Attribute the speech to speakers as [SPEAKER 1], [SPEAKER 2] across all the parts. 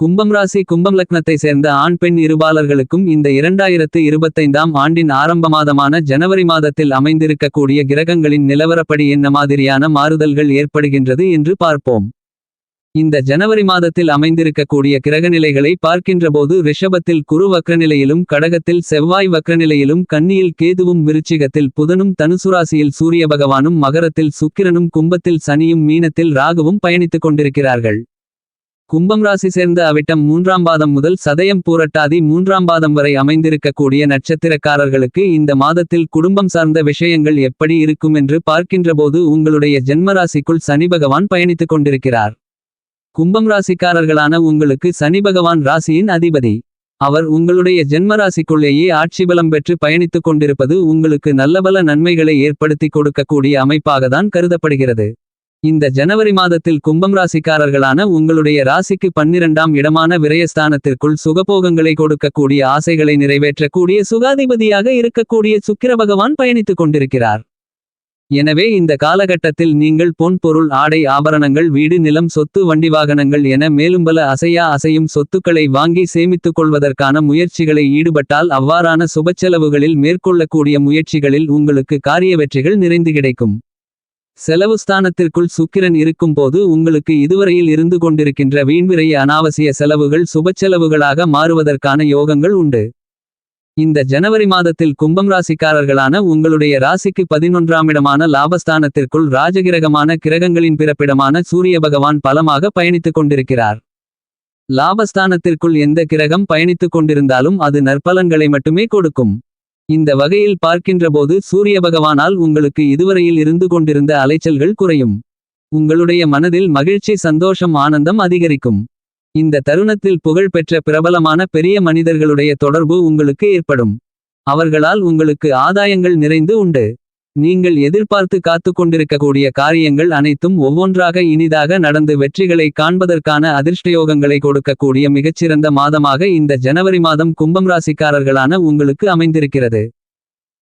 [SPEAKER 1] கும்பம் ராசி கும்பம் லக்னத்தை சேர்ந்த ஆண் பெண் இருபாலர்களுக்கும் இந்த இரண்டாயிரத்து இருபத்தைந்தாம் ஆண்டின் ஆரம்ப மாதமான ஜனவரி மாதத்தில் அமைந்திருக்கக்கூடிய கிரகங்களின் நிலவரப்படி என்ன மாதிரியான மாறுதல்கள் ஏற்படுகின்றது என்று பார்ப்போம். இந்த ஜனவரி மாதத்தில் அமைந்திருக்கக்கூடிய கிரகநிலைகளை பார்க்கின்றபோது ரிஷபத்தில் குரு வக்ரநிலையிலும் கடகத்தில் செவ்வாய் வக்ரநிலையிலும் கன்னியில் கேதுவும் விருச்சிகத்தில் புதனும் தனுசுராசியில் சூரிய பகவானும் மகரத்தில் சுக்கிரனும் கும்பத்தில் சனியும் மீனத்தில் ராகுவும் பயணித்துக் கொண்டிருக்கிறார்கள். கும்பம் ராசி சேர்ந்த அவிட்டம் மூன்றாம் பாதம் முதல் சதயம் பூரட்டாதி மூன்றாம் பாதம் வரை அமைந்திருக்கக்கூடிய நட்சத்திரக்காரர்களுக்கு இந்த மாதத்தில் குடும்பம் சார்ந்த விஷயங்கள் எப்படி இருக்கும் என்று பார்க்கின்றபோது உங்களுடைய ஜென்மராசிக்குள் சனி பகவான் பயணித்துக் கொண்டிருக்கிறார். கும்பம் ராசிக்காரர்களான உங்களுக்கு சனி பகவான் ராசியின் அதிபதி. அவர் உங்களுடைய ஜென்மராசிக்குள்ளேயே ஆட்சி பலம் பெற்று பயணித்துக் கொண்டிருப்பது உங்களுக்கு நல்லபல நன்மைகளை ஏற்படுத்திக் கொடுக்கக்கூடிய அமைப்பாகத்தான் கருதப்படுகிறது. இந்த ஜனவரி மாதத்தில் கும்பம் ராசிக்காரர்களான உங்களுடைய ராசிக்கு பன்னிரண்டாம் இடமான விரயஸ்தானத்திற்குள் சுகபோகங்களை கொடுக்கக்கூடிய ஆசைகளை நிறைவேற்றக்கூடிய சுகாதிபதியாக இருக்கக்கூடிய சுக்கிர பகவான் பயணித்துக் கொண்டிருக்கிறார். எனவே இந்த காலகட்டத்தில் நீங்கள் பொன் பொருள் ஆடை ஆபரணங்கள் வீடு நிலம் சொத்து வண்டி வாகனங்கள் என மேலும் பல அசையா அசையும் சொத்துக்களை வாங்கி சேமித்துக் கொள்வதற்கான முயற்சிகளை ஈடுபட்டால் அவ்வாறான சுபச்செலவுகளில் மேற்கொள்ளக்கூடிய முயற்சிகளில் உங்களுக்கு காரிய வெற்றிகள் நிறைந்து கிடைக்கும். செலவு ஸ்தானத்திற்குள் சுக்கிரன் இருக்கும்போது உங்களுக்கு இதுவரையில் இருந்து கொண்டிருக்கின்ற வீண்விரை அனாவசிய செலவுகள் சுபச்செலவுகளாக மாறுவதற்கான யோகங்கள் உண்டு. இந்த ஜனவரி மாதத்தில் கும்பம் ராசிக்காரர்களான உங்களுடைய ராசிக்கு பதினொன்றாமிடமான லாபஸ்தானத்திற்குள் ராஜகிரகமான கிரகங்களின் பிறப்பிடமான சூரிய பகவான் பலமாக பயணித்துக் கொண்டிருக்கிறார். லாபஸ்தானத்திற்குள் எந்த கிரகம் பயணித்துக் கொண்டிருந்தாலும் அது நற்பலன்களை மட்டுமே கொடுக்கும். இந்த வகையில் பார்க்கின்றபோது சூரிய பகவானால் உங்களுக்கு இதுவரையில் இருந்து கொண்டிருந்த அலைச்சல்கள் குறையும். உங்களுடைய மனதில் மகிழ்ச்சி சந்தோஷம் ஆனந்தம் அதிகரிக்கும். இந்த தருணத்தில் புகழ் பெற்ற பிரபலமான பெரிய மனிதர்களுடைய தொடர்பு உங்களுக்கு ஏற்படும். அவர்களால் உங்களுக்கு ஆதாயங்கள் நிறைந்து உண்டு. நீங்கள் எதிர்பார்த்து காத்துக் கொண்டிருக்கக்கூடிய காரியங்கள் அனைத்தும் ஒவ்வொன்றாக இனிதாக நடந்து வெற்றிகளை காண்பதற்கான அதிர்ஷ்டயோகங்களை கொடுக்கக்கூடிய மிகச்சிறந்த மாதமாக இந்த ஜனவரி மாதம் கும்பம் ராசிக்காரர்களான உங்களுக்கு அமைந்திருக்கிறது.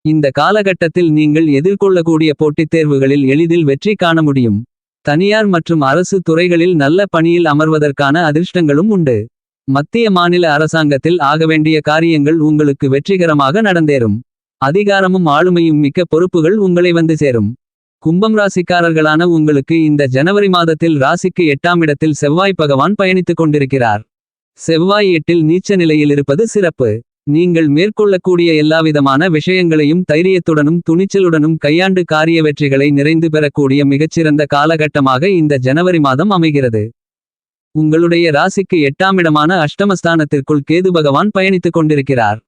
[SPEAKER 1] இந்த காலகட்டத்தில் நீங்கள் எதிர்கொள்ளக்கூடிய போட்டித் தேர்வுகளில் எளிதில் வெற்றி காண முடியும். தனியார் மற்றும் அரசு துறைகளில் நல்ல பணியில் அமர்வதற்கான அதிர்ஷ்டங்களும் உண்டு. மத்திய மாநில அரசாங்கத்தில் ஆக வேண்டிய காரியங்கள் உங்களுக்கு வெற்றிகரமாக நடந்தேறும். அதிகாரமும் ஆளுமையும் மிக்க பொறுப்புகள் உங்களை வந்து சேரும். கும்பம் ராசிக்காரர்களான உங்களுக்கு இந்த ஜனவரி மாதத்தில் ராசிக்கு எட்டாம் இடத்தில் செவ்வாய் பகவான் பயணித்துக் கொண்டிருக்கிறார். செவ்வாய் எட்டில் நீச்ச நிலையில் இருப்பது சிறப்பு. நீங்கள் மேற்கொள்ளக்கூடிய எல்லாவிதமான விஷயங்களையும் தைரியத்துடனும் துணிச்சலுடனும் கையாண்டு காரிய வெற்றிகளை நிறைந்து பெறக்கூடிய மிகச்சிறந்த காலகட்டமாக இந்த ஜனவரி மாதம் அமைகிறது. உங்களுடைய ராசிக்கு எட்டாமிடமான அஷ்டமஸ்தானத்திற்குள் கேது பகவான் பயணித்துக் கொண்டிருக்கிறார்.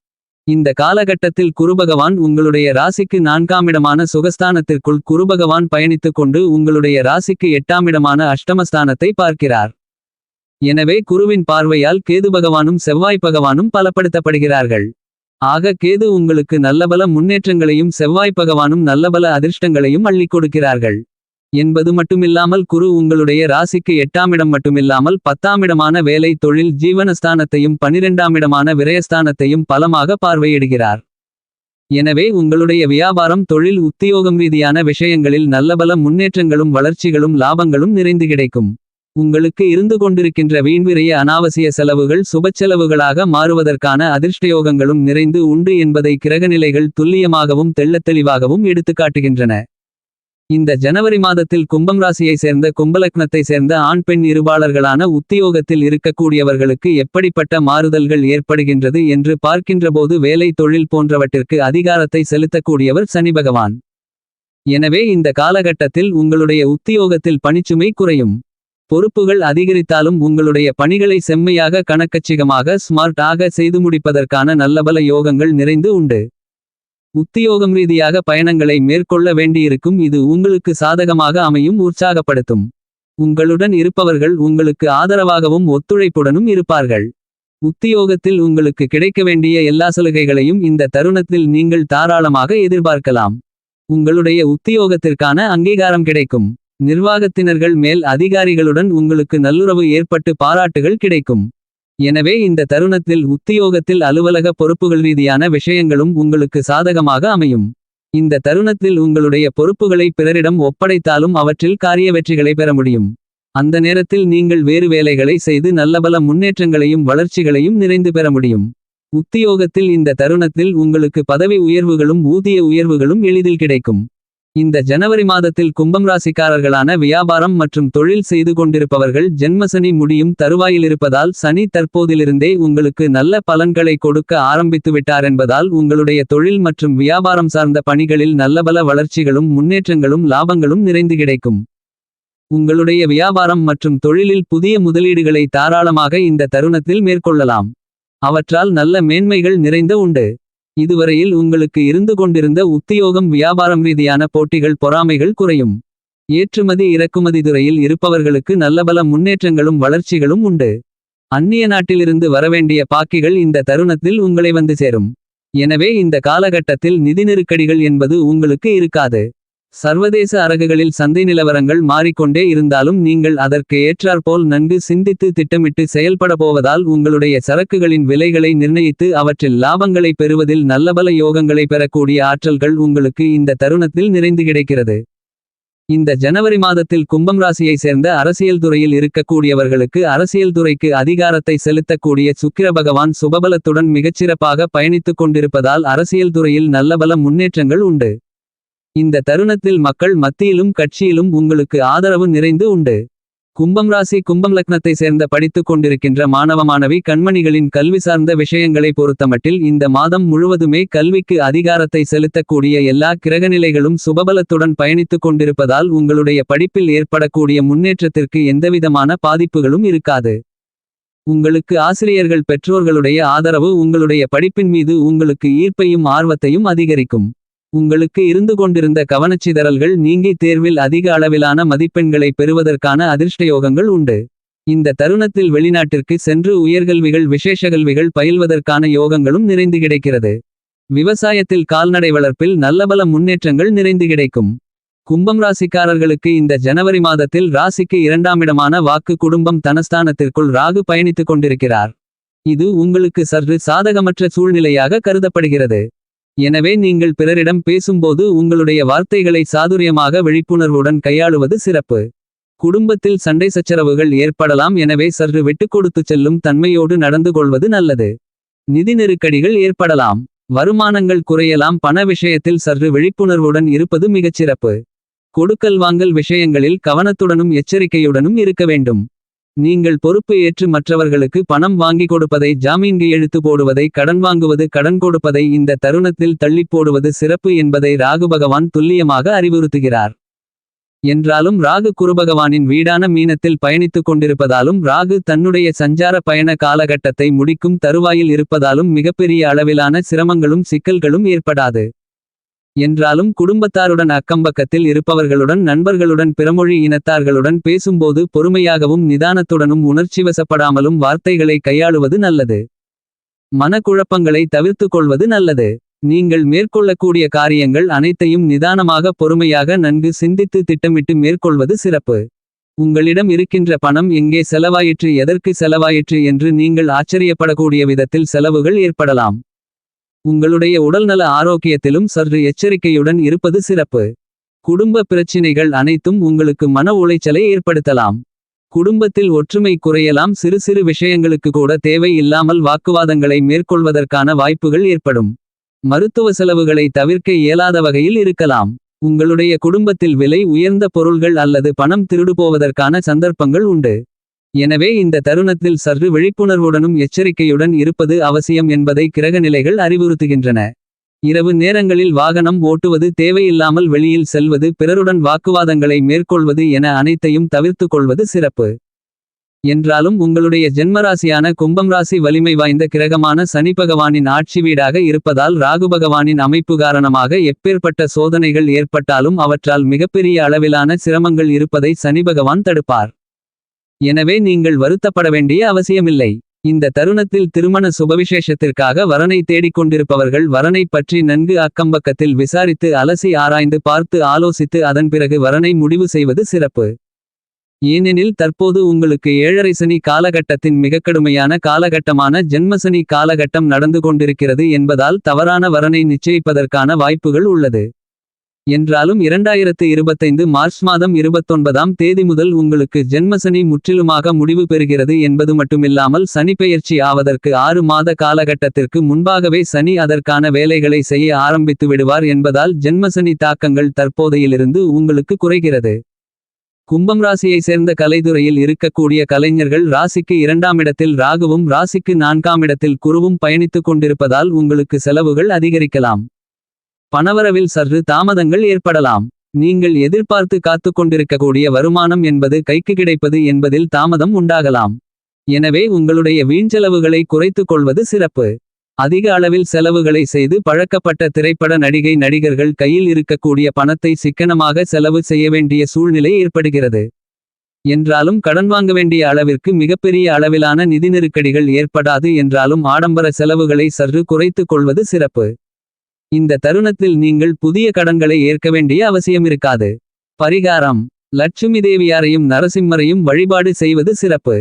[SPEAKER 1] இந்த காலகட்டத்தில் குருபகவான் உங்களுடைய ராசிக்கு நான்காமிடமான சுகஸ்தானத்திற்குள் குருபகவான் பயணித்துக் கொண்டு உங்களுடைய ராசிக்கு எட்டாமிடமான அஷ்டமஸ்தானத்தை பார்க்கிறார். எனவே குருவின் பார்வையால் கேது பகவானும் செவ்வாய் பகவானும் பலப்படுத்தப்படுகிறார்கள். ஆக கேது உங்களுக்கு நல்லபல முன்னேற்றங்களையும் செவ்வாய் பகவானும் நல்லபல அதிர்ஷ்டங்களையும் அள்ளிக் கொடுக்கிறார்கள். என்பது மட்டுமில்லாமல் குரு உங்களுடைய ராசிக்கு எட்டாமிடம் மட்டுமில்லாமல் பத்தாமிடமான வேலை தொழில் ஜீவனஸ்தானத்தையும் பனிரெண்டாமிடமான விரயஸ்தானத்தையும் பலமாக பார்வையிடுகிறார். எனவே உங்களுடைய வியாபாரம் தொழில் உத்தியோகம் ரீதியான விஷயங்களில் நல்லபல முன்னேற்றங்களும் வளர்ச்சிகளும் லாபங்களும் நிறைந்து கிடைக்கும். உங்களுக்கு இருந்து கொண்டிருக்கின்ற வீண்விரைய அனாவசிய செலவுகள் சுபச்செலவுகளாக மாறுவதற்கான அதிர்ஷ்டயோகங்களும் நிறைந்து உண்டு என்பதை கிரகநிலைகள் துல்லியமாகவும் தெள்ளத்தெளிவாகவும் எடுத்துக்காட்டுகின்றன. இந்த ஜனவரி மாதத்தில் கும்பம் ராசியை சேர்ந்த கும்பலக்னத்தை சேர்ந்த ஆண் பெண் இருபாளர்களான உத்தியோகத்தில் இருக்கக்கூடியவர்களுக்கு எப்படிப்பட்ட மாறுதல்கள் ஏற்படுகின்றது என்று பார்க்கின்றபோது வேலை தொழில் போன்றவற்றிற்கு அதிகாரத்தை செலுத்தக்கூடியவர் சனி பகவான். எனவே இந்த காலகட்டத்தில் உங்களுடைய உத்தியோகத்தில் பணிச்சுமை குறையும். பொறுப்புகள் அதிகரித்தாலும் உங்களுடைய பணிகளை செம்மையாக கணக்கச்சிகமாக ஸ்மார்ட் ஆக செய்து முடிப்பதற்கான நல்லபல யோகங்கள் நிறைந்து உண்டு. உத்தியோகம் ரீதியாக பயணங்களை மேற்கொள்ள வேண்டியிருக்கும் இது உங்களுக்கு சாதகமாக அமையும் உற்சாகப்படுத்தும். உங்களுடன் இருப்பவர்கள் உங்களுக்கு ஆதரவாகவும் ஒத்துழைப்புடனும் இருப்பார்கள். உத்தியோகத்தில் உங்களுக்கு கிடைக்க வேண்டிய எல்லா சலுகைகளையும் இந்த தருணத்தில் நீங்கள் தாராளமாக எதிர்பார்க்கலாம். உங்களுடைய உத்தியோகத்திற்கான அங்கீகாரம் கிடைக்கும். நிர்வாகத்தினர்கள் மேல் அதிகாரிகளுடன் உங்களுக்கு நல்லுறவு ஏற்பட்டு பாராட்டுகள் கிடைக்கும். எனவே இந்த தருணத்தில் உத்தியோகத்தில் அலுவலக பொறுப்புகள் ரீதியான விஷயங்களும் உங்களுக்கு சாதகமாக அமையும். இந்த தருணத்தில் உங்களுடைய பொறுப்புகளை பிறரிடம் ஒப்படைத்தாலும் அவற்றில் காரிய வெற்றிகளை பெற முடியும். அந்த நேரத்தில் நீங்கள் வேறு வேலைகளை செய்து நல்லபல முன்னேற்றங்களையும் வளர்ச்சிகளையும் நிறைந்து பெற முடியும். உத்தியோகத்தில் இந்த தருணத்தில் உங்களுக்கு பதவி உயர்வுகளும் ஊதிய உயர்வுகளும் எளிதில் கிடைக்கும். இந்த ஜனவரி மாதத்தில் கும்பம் ராசிக்காரர்களான வியாபாரம் மற்றும் தொழில் செய்து கொண்டிருப்பவர்கள் ஜென்மசனி முடியும் தருவாயிலிருப்பதால் சனி தற்போதிலிருந்தே உங்களுக்கு நல்ல பலன்களை கொடுக்க ஆரம்பித்துவிட்டாரென்பதால் உங்களுடைய தொழில் மற்றும் வியாபாரம் சார்ந்த பணிகளில் நல்லபல வளர்ச்சிகளும் முன்னேற்றங்களும் லாபங்களும் நிறைந்து கிடைக்கும். உங்களுடைய வியாபாரம் மற்றும் தொழிலில் புதிய முதலீடுகளை தாராளமாக இந்த தருணத்தில் மேற்கொள்ளலாம். அவற்றால் நல்ல மேன்மைகள் நிறைந்த உண்டு. இதுவரையில் உங்களுக்கு இருந்து கொண்டிருந்த உத்தியோகம் வியாபாரம் ரீதியான போட்டிகள் பொறாமைகள் குறையும். ஏற்றுமதி இறக்குமதி துறையில் இருப்பவர்களுக்கு நல்லபல முன்னேற்றங்களும் வளர்ச்சிகளும் உண்டு. அந்நிய நாட்டிலிருந்து வரவேண்டிய பாக்கிகள் இந்த தருணத்தில் உங்களை வந்து சேரும். எனவே இந்த காலகட்டத்தில் நிதி நெருக்கடிகள் என்பது உங்களுக்கு இருக்காது. சர்வதேச அரகுகளில் சந்தை நிலவரங்கள் மாறிக்கொண்டே இருந்தாலும் நீங்கள் அதற்கு ஏற்றாற்போல் நன்கு சிந்தித்து திட்டமிட்டு செயல்பட போவதால் உங்களுடைய சரக்குகளின் விலைகளை நிர்ணயித்து அவற்றில் லாபங்களை பெறுவதில் நல்லபல யோகங்களை பெறக்கூடிய ஆற்றல்கள் உங்களுக்கு இந்த தருணத்தில் நிறைந்து கிடைக்கிறது. இந்த ஜனவரி மாதத்தில் கும்பம் ராசியை சேர்ந்த அரசியல் துறையில் இருக்கக்கூடியவர்களுக்கு அரசியல் துறைக்கு அதிகாரத்தை செலுத்தக்கூடிய சுக்கிர பகவான் சுபபலத்துடன் மிகச்சிறப்பாக பயணித்துக் கொண்டிருப்பதால் அரசியல் துறையில் நல்லபல முன்னேற்றங்கள் உண்டு. இந்த தருணத்தில் மக்கள் மத்தியிலும் கட்சியிலும் உங்களுக்கு ஆதரவு நிறைந்து உண்டு. கும்பம் ராசி கும்பம் லக்னத்தை சேர்ந்த படித்துக் கொண்டிருக்கின்ற மாணவ மாணவி கண்மணிகளின் கல்வி சார்ந்த விஷயங்களை பொறுத்தமட்டில் இந்த மாதம் முழுவதுமே கல்விக்கு அதிகாரத்தை செலுத்தக்கூடிய எல்லா கிரகநிலைகளும் சுபபலத்துடன் பயணித்துக் கொண்டிருப்பதால் உங்களுடைய படிப்பில் ஏற்படக்கூடிய முன்னேற்றத்திற்கு எந்தவிதமான பாதிப்புகளும் இருக்காது. உங்களுக்கு ஆசிரியர்கள் பெற்றோர்களுடைய ஆதரவு உங்களுடைய படிப்பின் மீது உங்களுக்கு ஈர்ப்பையும் ஆர்வத்தையும் அதிகரிக்கும். உங்களுக்கு இருந்து கொண்டிருந்த கவனச்சிதறல்கள் நீங்கி தேர்வில் அதிக அளவிலான மதிப்பெண்களை பெறுவதற்கான அதிர்ஷ்டயோகங்கள் உண்டு. இந்த தருணத்தில் வெளிநாட்டிற்கு சென்று உயர்கல்விகள் விசேஷ கல்விகள் பயில்வதற்கான யோகங்களும் நிறைந்து கிடைக்கிறது. விவசாயத்தில் கால்நடை வளர்ப்பில் நல்லபல முன்னேற்றங்கள் நிறைந்து கிடைக்கும். கும்பம் ராசிக்காரர்களுக்கு இந்த ஜனவரி மாதத்தில் ராசிக்கு இரண்டாமிடமான வாக்கு குடும்பம் தனஸ்தானத்திற்குள் ராகு பயணித்துக் கொண்டிருக்கிறார். இது உங்களுக்கு சற்று சாதகமற்ற சூழ்நிலையாக கருதப்படுகிறது. எனவே நீங்கள் பிறரிடம் பேசும்போது உங்களுடைய வார்த்தைகளை சாதுரியமாக விழிப்புணர்வுடன் கையாளுவது சிறப்பு. குடும்பத்தில் சண்டை சச்சரவுகள் ஏற்படலாம் எனவே சற்று விட்டுக்கொடுத்துச் செல்லும் தன்மையோடு நடந்து கொள்வது நல்லது. நிதி நெருக்கடிகள் ஏற்படலாம். வருமானங்கள் குறையலாம் பண விஷயத்தில் சற்று விழிப்புணர்வுடன் இருப்பது மிகச்சிறப்பு. கொடுக்கல் வாங்கல் விஷயங்களில் கவனத்துடனும் எச்சரிக்கையுடனும் இருக்க வேண்டும். நீங்கள் பொறுப்பு ஏற்று மற்றவர்களுக்கு பணம் வாங்கி கொடுப்பதை ஜாமீன்கு எழுத்து போடுவதை கடன் வாங்குவது கடன் கொடுப்பதை இந்த தருணத்தில் தள்ளி போடுவது சிறப்பு என்பதை ராகு பகவான் துல்லியமாக அறிவுறுத்துகிறார். என்றாலும் ராகு குருபகவானின் வீடான மீனத்தில் பயணித்துக் கொண்டிருப்பதாலும் ராகு தன்னுடைய சஞ்சார பயண காலகட்டத்தை முடிக்கும் தருவாயில் இருப்பதாலும் மிகப்பெரிய அளவிலான சிரமங்களும் சிக்கல்களும் ஏற்படாது. என்றாலும் குடும்பத்தாருடன் அக்கம்பக்கத்தில் இருப்பவர்களுடன் நண்பர்களுடன் பிறமொழி இனத்தார்களுடன் பேசும்போது பொறுமையாகவும் நிதானத்துடனும் உணர்ச்சிவசப்படாமலும் வார்த்தைகளை கையாளுவது நல்லது. மனக்குழப்பங்களை தவிர்த்துக் கொள்வது நல்லது. நீங்கள் மேற்கொள்ளக்கூடிய காரியங்கள் அனைத்தையும் நிதானமாக பொறுமையாக நன்கு சிந்தித்து திட்டமிட்டு மேற்கொள்வது சிறப்பு. உங்களிடம் இருக்கின்ற பணம் எங்கே செலவாயிற்று எதற்கு செலவாயிற்று என்று நீங்கள் ஆச்சரியப்படக்கூடிய விதத்தில் செலவுகள் ஏற்படலாம். உங்களுடைய உடல்நல ஆரோக்கியத்திலும் சற்று எச்சரிக்கையுடன் இருப்பது சிறப்பு. குடும்ப பிரச்சினைகள் அனைத்தும் உங்களுக்கு மன உளைச்சலை ஏற்படுத்தலாம். குடும்பத்தில் ஒற்றுமை குறையலாம் சிறு சிறு விஷயங்களுக்கு கூட தேவை இல்லாமல் வாக்குவாதங்களை மேற்கொள்வதற்கான வாய்ப்புகள் ஏற்படும். மருத்துவ செலவுகளை தவிர்க்க இயலாத வகையில் இருக்கலாம். உங்களுடைய குடும்பத்தில் விலை உயர்ந்த பொருள்கள் அல்லது பணம் திருடுபோவதற்கான சந்தர்ப்பங்கள் உண்டு. எனவே இந்த தருணத்தில் சற்று விழிப்புணர்வுடனும் எச்சரிக்கையுடன் இருப்பது அவசியம் என்பதை கிரகநிலைகள் அறிவுறுத்துகின்றன. இரவு நேரங்களில் வாகனம் ஓட்டுவது தேவையில்லாமல் வெளியில் செல்வது பிறருடன் வாக்குவாதங்களை மேற்கொள்வது என அனைத்தையும் தவிர்த்துக் கொள்வது சிறப்பு. என்றாலும் உங்களுடைய ஜென்மராசியான கும்பம் ராசி வலிமை வாய்ந்த கிரகமான சனிபகவானின் ஆட்சி வீடாக இருப்பதால் ராகுபகவானின் அமைப்பு காரணமாக எப்பேற்பட்ட சோதனைகள் ஏற்பட்டாலும் அவற்றால் மிகப்பெரிய அளவிலான சிரமங்கள் இருப்பதை சனிபகவான் தடுப்பார். எனவே நீங்கள் வருத்தப்பட வேண்டிய அவசியமில்லை. இந்த தருணத்தில் திருமண சுபவிசேஷத்திற்காக வரனை தேடிக் கொண்டிருப்பவர்கள் வரனைப் பற்றி நன்கு அக்கம்பக்கத்தில் விசாரித்து அலசி ஆராய்ந்து பார்த்து ஆலோசித்து அதன் பிறகு வரனை முடிவு செய்வது சிறப்பு. ஏனெனில் தற்போது உங்களுக்கு ஏழரை சனி காலகட்டத்தின் மிகக்கடுமையான காலகட்டமான ஜென்மசனி காலகட்டம் நடந்து கொண்டிருக்கிறது என்பதால் தவறான வரனை நிச்சயிப்பதற்கான வாய்ப்புகள் உள்ளது. என்றாலும் இரண்டாயிரத்து இருபத்தைந்து மார்ச் மாதம் இருபத்தொன்பதாம் தேதி முதல் உங்களுக்கு ஜென்மசனி முற்றிலுமாக முடிவு பெறுகிறது என்பது மட்டுமில்லாமல் சனிப்பெயர்ச்சி ஆவதற்கு ஆறு மாத காலகட்டத்திற்கு முன்பாகவே சனி அதற்கான வேலைகளை செய்ய ஆரம்பித்து விடுவார் என்பதால் ஜென்மசனி தாக்கங்கள் தற்போதையிலிருந்து உங்களுக்கு குறைகிறது. கும்பம் ராசியை சேர்ந்த கலைத்துறையில் இருக்கக்கூடிய கலைஞர்கள் ராசிக்கு இரண்டாம் இடத்தில் ராகுவும் ராசிக்கு நான்காம் இடத்தில் குருவும் பயணித்துக் கொண்டிருப்பதால் உங்களுக்கு செலவுகள் அதிகரிக்கலாம். பணவரவில் சற்று தாமதங்கள் ஏற்படலாம். நீங்கள் எதிர்பார்த்து காத்துக் கொண்டிருக்கக்கூடிய வருமானம் என்பது கைக்கு கிடைப்பது என்பதில் தாமதம் உண்டாகலாம். எனவே உங்களுடைய வீண்செலவுகளை குறைத்துக் கொள்வது சிறப்பு. அதிக அளவில் செலவுகளை செய்து பழக்கப்பட்ட திரைப்பட நடிகை நடிகர்கள் கையில் இருக்கக்கூடிய பணத்தை சிக்கனமாக செலவு செய்ய வேண்டிய சூழ்நிலை ஏற்படுகிறது. என்றாலும் கடன் வாங்க வேண்டிய அளவிற்கு மிகப்பெரிய அளவிலான நிதி நெருக்கடிகள் ஏற்படாது என்றாலும் ஆடம்பர செலவுகளை சற்று குறைத்துக் கொள்வது சிறப்பு. இந்த தருணத்தில் நீங்கள் புதிய கடன்களை ஏற்க வேண்டிய அவசியமிருக்காது. பரிகாரம். லட்சுமி தேவியாரையும் நரசிம்மரையும் வழிபாடு செய்வது சிறப்பு.